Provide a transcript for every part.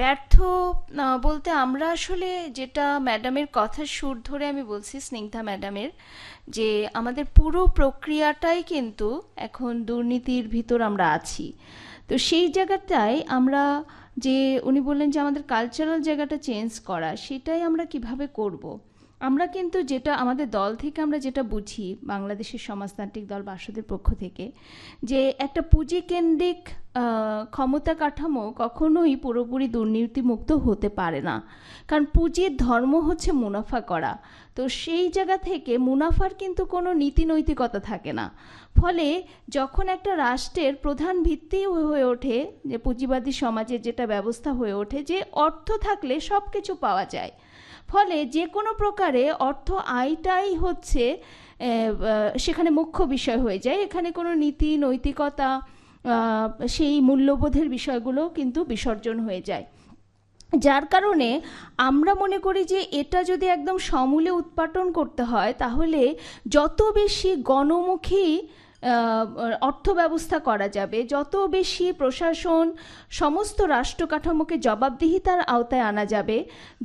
ব্যর্থ বলতে আমরা আসলে যেটা ম্যাডামের কথা সুর ধরে আমি বলছি, স্নিগ্ধা ম্যাডামের যে আমাদের পুরো প্রক্রিয়াটাই কিন্তু এখন দুর্নীতির ভিতর আমরা আছি তো সেই জায়গাটায় আমরা যে উনি বললেন যে আমাদের কালচারাল জায়গাটা চেঞ্জ করা, সেটাই আমরা কীভাবে করব। আমরা কিন্তু যেটা আমাদের দল থেকে আমরা যেটা বুঝি, বাংলাদেশের সমাজতান্ত্রিক দল বাসদের পক্ষ থেকে, যে একটা পুঁজিকেন্দ্রিক ক্ষমতা কাঠামো কখনোই পুরোপুরি দুর্নীতিমুক্ত হতে পারে না। কারণ পুঁজির ধর্ম হচ্ছে মুনাফা করা। তো সেই জায়গা থেকে মুনাফার কিন্তু কোনো নীতি নৈতিকতা থাকে না। ফলে যখন একটা রাষ্ট্রের প্রধান ভিত্তি হয়ে ওঠে, যে পুঁজিবাদী সমাজের যেটা ব্যবস্থা হয়ে ওঠে, যে অর্থ থাকলে সব কিছু পাওয়া যায়। ফলে যে কোনো প্রকারে অর্থ আয়টাই হচ্ছে সেখানে মুখ্য বিষয় হয়ে যায়। এখানে কোনো নীতি, নৈতিকতা সেই মূল্যবোধের বিষয়গুলো কিন্তু বিসর্জন হয়ে যায়। যার কারণে আমরা মনে করি যে এটা যদি একদম সমূলে উৎপাটন করতে হয়, তাহলে যত বেশি গণমুখী অর্থ ব্যবস্থা করা যাবে। যত বেশি প্রশাসন, সমস্ত রাষ্ট্র কাঠামোকে জবাবদিহিতার আওতায় আনা যাবে,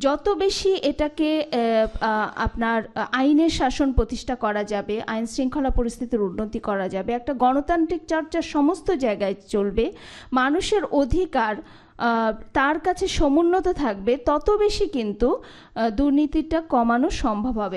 যত বেশি এটাকে আপনার আইনের শাসন প্রতিষ্ঠা করা যাবে, আইন শৃঙ্খলা পরিস্থিতির উন্নতি করা যাবে, একটা গণতান্ত্রিক চর্চা সমস্ত জায়গায় চলবে, মানুষের অধিকার তার কাছে সমুন্নত থাকবে, তত বেশি কিন্তু দুর্নীতিটা কমানো সম্ভব হবে।